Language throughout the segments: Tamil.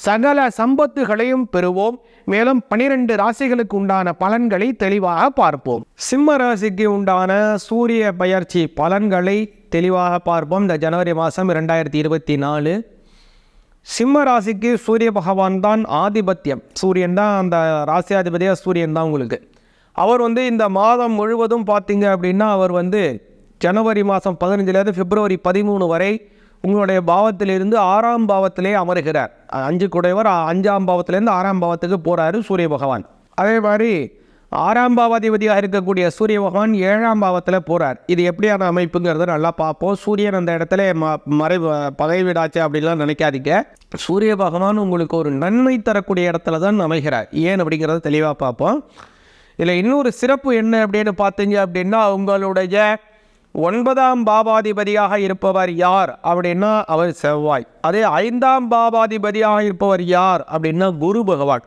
சகல சம்பத்துகளையும் பெறுவோம். மேலும் பனிரெண்டு ராசிகளுக்கு உண்டான பலன்களை தெளிவாக பார்ப்போம். சிம்ம ராசிக்கு உண்டான சூரிய பயிற்சி பலன்களை தெளிவாக பார்ப்போம். இந்த ஜனவரி மாதம் இரண்டாயிரத்தி இருபத்தி நாலு. சிம்ம ராசிக்கு சூரிய பகவான் தான் ஆதிபத்தியம். சூரியன் தான் அந்த ராசியாதிபதியாக சூரியன் தான் உங்களுக்கு. அவர் வந்து இந்த மாதம் முழுவதும் பார்த்தீங்க அப்படின்னா அவர் வந்து ஜனவரி மாதம் பதினஞ்சுலேருந்து பிப்ரவரி பதிமூணு வரை உங்களுடைய பாவத்திலிருந்து ஆறாம் பாவத்திலே அமருகிறார். அஞ்சு குடைவர் அஞ்சாம் பாவத்திலேருந்து ஆறாம் பாவத்துக்கு போகிறாரு சூரிய பகவான். அதே மாதிரி ஆறாம் பாவாதிபதியாக இருக்கக்கூடிய சூரிய பகவான் ஏழாம் பாவத்தில் போகிறார் இது எப்படியான அமைப்புங்கிறத நல்லா பார்ப்போம். சூரியன் அந்த இடத்துல ம மறை பகை வீடாச்சு அப்படின்லாம் நினைக்காதீங்க. சூரிய பகவான் உங்களுக்கு ஒரு நன்மை தரக்கூடிய இடத்துல தான் அமைகிறார். ஏன் அப்படிங்கிறத தெளிவாக பார்ப்போம். இதில் இன்னொரு சிறப்பு என்ன அப்படின்னு பார்த்தீங்க அப்படின்னா உங்களுடைய ஒன்பதாம் பாபாதிபதியாக இருப்பவர் யார் அப்படின்னா அவர் செவ்வாய். அதே ஐந்தாம் பாபாதிபதியாக இருப்பவர் யார் அப்படின்னா குரு பகவான்.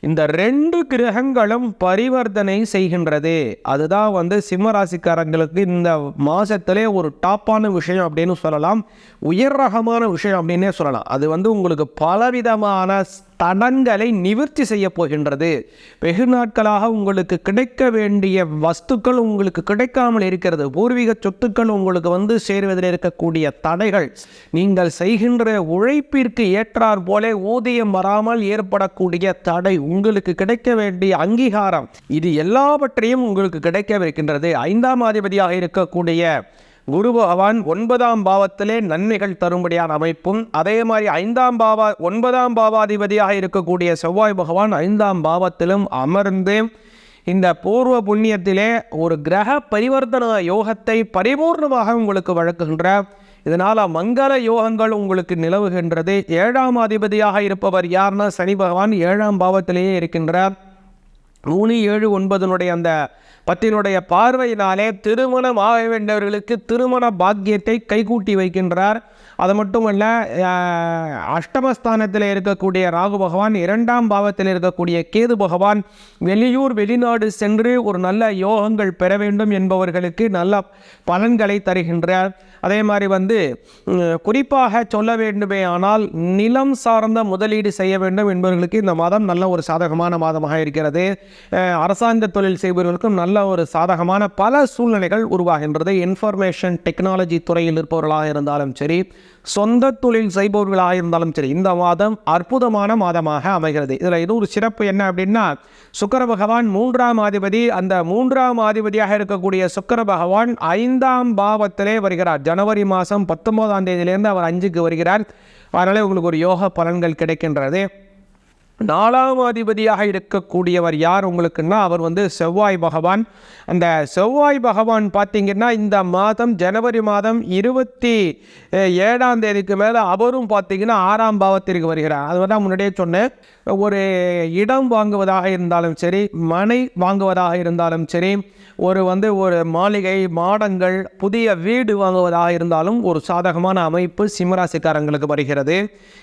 இந்த ரெண்டு கிரகங்களும் பரிவர்த்தனை செய்கின்றது. அதுதான் வந்து சிம்மராசிக்காரங்களுக்கு இந்த மாதத்திலே ஒரு டாப்பான விஷயம் அப்படின்னு சொல்லலாம். உயர் ரகமான விஷயம் அப்படின்னே சொல்லலாம். அது வந்து உங்களுக்கு பலவிதமான தடங்களை நிவர்த்தி செய்ய போகின்றது. வெகு நாட்களாக உங்களுக்கு கிடைக்க வேண்டிய வஸ்துக்கள் உங்களுக்கு கிடைக்காமல் இருக்கிறது. பூர்வீக சொத்துக்கள் உங்களுக்கு வந்து சேருவதில் இருக்கக்கூடிய தடைகள். நீங்கள் செய்கின்ற உழைப்பிற்கு ஏற்றார் போல ஊதியம் வராமல் ஏற்படக்கூடிய தடை உங்களுக்கு கிடைக்க வேண்டிய அங்கீகாரம். இது எல்லாவற்றையும் உங்களுக்கு கிடைக்கவிருக்கின்றது. ஐந்தாம் அதிபதியாக இருக்கக்கூடிய குரு பகவான் ஒன்பதாம் பாவத்திலே நன்மைகள் தரும்படியான அமைப்பும் அதே மாதிரி ஐந்தாம் பாவா ஒன்பதாம் பாவாதிபதியாக இருக்கக்கூடிய செவ்வாய் பகவான் ஐந்தாம் பாவத்திலும் அமர்ந்து இந்த பூர்வ புண்ணியத்திலே ஒரு கிரக பரிவர்த்தன யோகத்தை பரிபூர்ணமாக உங்களுக்கு வழங்குகின்ற இதனால் மங்கள யோகங்கள் உங்களுக்கு நிலவுகின்றது. ஏழாம் அதிபதியாக இருப்பவர் யார்னா? சனி பகவான் ஏழாம் பாவத்திலேயே இருக்கின்றார். மூணு ஏழு ஒன்பதனுடைய அந்த பத்தினுடைய பார்வையினாலே திருமணம் ஆக வேண்டியவர்களுக்கு திருமண பாக்கியத்தை கைகூட்டி வைக்கின்றார். அது மட்டுமல்ல அஷ்டமஸ்தானத்தில் இருக்கக்கூடிய ராகு பகவான் இரண்டாம் பாவத்தில் இருக்கக்கூடிய கேது பகவான் வெளியூர் வெளிநாடு சென்று ஒரு நல்ல யோகங்கள் பெற வேண்டும் என்பவர்களுக்கு நல்ல பலன்களை தருகின்றார். அதே மாதிரி வந்து குறிப்பாக சொல்ல வேண்டுமே ஆனால் நிலம் சார்ந்த முதலீடு செய்ய வேண்டும் என்பவர்களுக்கு இந்த மாதம் நல்ல ஒரு சாதகமான மாதமாக இருக்கிறது. அரசாங்க தொழில் செய்பவர்களுக்கும் நல்ல ஒரு சாதகமான பல சூழ்நிலைகள் உருவாகின்றது. இன்ஃபர்மேஷன் டெக்னாலஜி துறையில் இருப்பவர்களாக இருந்தாலும் சரி சொந்த தொழில் செய்பவர்களாக இருந்தாலும் சரி இந்த மாதம் அற்புதமான மாதமாக அமைகிறது. இதில் இது ஒரு சிறப்பு என்ன அப்படின்னா சுக்கர பகவான் மூன்றாம் அதிபதி அந்த மூன்றாம் அதிபதியாக இருக்கக்கூடிய சுக்கர பகவான் ஐந்தாம் பாவத்திலே வருகிறார். ஜனவரி மாதம் பத்தொன்பதாம் தேதியிலேருந்து அவர் அஞ்சுக்கு வருகிறார். அதனால் உங்களுக்கு ஒரு யோக பலன்கள் கிடைக்கின்றது. நாலாம் அதிபதியாக இருக்கக்கூடியவர் யார் உங்களுக்குன்னா அவர் வந்து செவ்வாய் பகவான். அந்த செவ்வாய் பகவான் பார்த்திங்கன்னா இந்த மாதம் ஜனவரி மாதம் இருபத்தி ஏழாம் தேதிக்கு மேலே அவரும் பார்த்தீங்கன்னா ஆறாம் பாவத்திற்கு வருகிறார். அது தான் முன்னாடியே சொன்னேன். ஒரு இடம் வாங்குவதாக இருந்தாலும் சரி மனை வாங்குவதாக இருந்தாலும் சரி ஒரு வந்து ஒரு மாளிகை மாடங்கள் புதிய வீடு வாங்குவதாக இருந்தாலும் ஒரு சாதகமான அமைப்பு சிம்மராசிக்காரங்களுக்கு வருகிறது.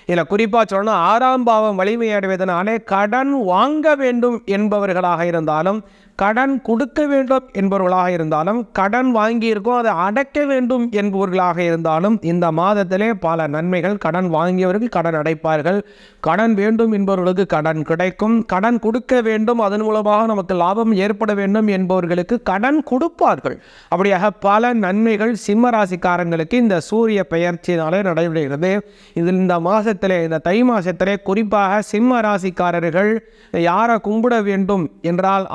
இதில் குறிப்பாக சொல்லணும் ஆறாம் பாவம் வலிமையடைவதனாலே கடன் வாங்க வேண்டும் என்பவர்களாக இருந்தாலும் கடன் கொடுக்க வேண்டும் என்பவர்களாக இருந்தாலும் கடன் வாங்கியிருக்கோம் அதை அடைக்க வேண்டும் என்பவர்களாக இருந்தாலும் இந்த மாதத்திலே பல நன்மைகள். கடன் வாங்கியவர்கள் கடன் அடைப்பார்கள். கடன் வேண்டும் என்பவர்களுக்கு கடன் கிடைக்கும். கடன் கொடுக்க வேண்டும் அதன் மூலமாக நமக்கு லாபம் ஏற்பட வேண்டும் என்பவர்களுக்கு கடன் கொடுப்பார்கள். அப்படியாக பல நன்மைகள் சிம்ம ராசிக்காரங்களுக்கு இந்த சூரிய பெயர்ச்சியினாலே நடைபெறுகிறது. இதில் இந்த மாதத்திலே இந்த தை மாதத்திலே குறிப்பாக சிம்ம ராசிக்காரர்கள் யாரை கும்பிட வேண்டும் என்றால்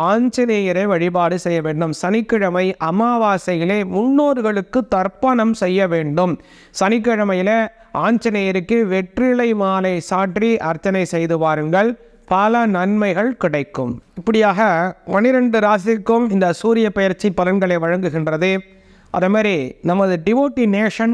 ஆஞ்சநேயரை வழிபாடு செய்ய வேண்டும். சனிக்கிழமை அமாவாசையிலே முன்னோர்களுக்கு தர்ப்பணம் செய்ய வேண்டும். சனிக்கிழமையில ஆஞ்சநேயருக்கு வெற்றிலை மாலை சாற்றி அர்ச்சனை செய்து வாருங்கள். பல நன்மைகள் கிடைக்கும். இப்படியாக பனிரெண்டு ராசிக்கும் இந்த சூரிய பயிற்சி பலன்களை வழங்குகின்றது. அதே மாதிரி நமது டிவோட்டி நேஷன்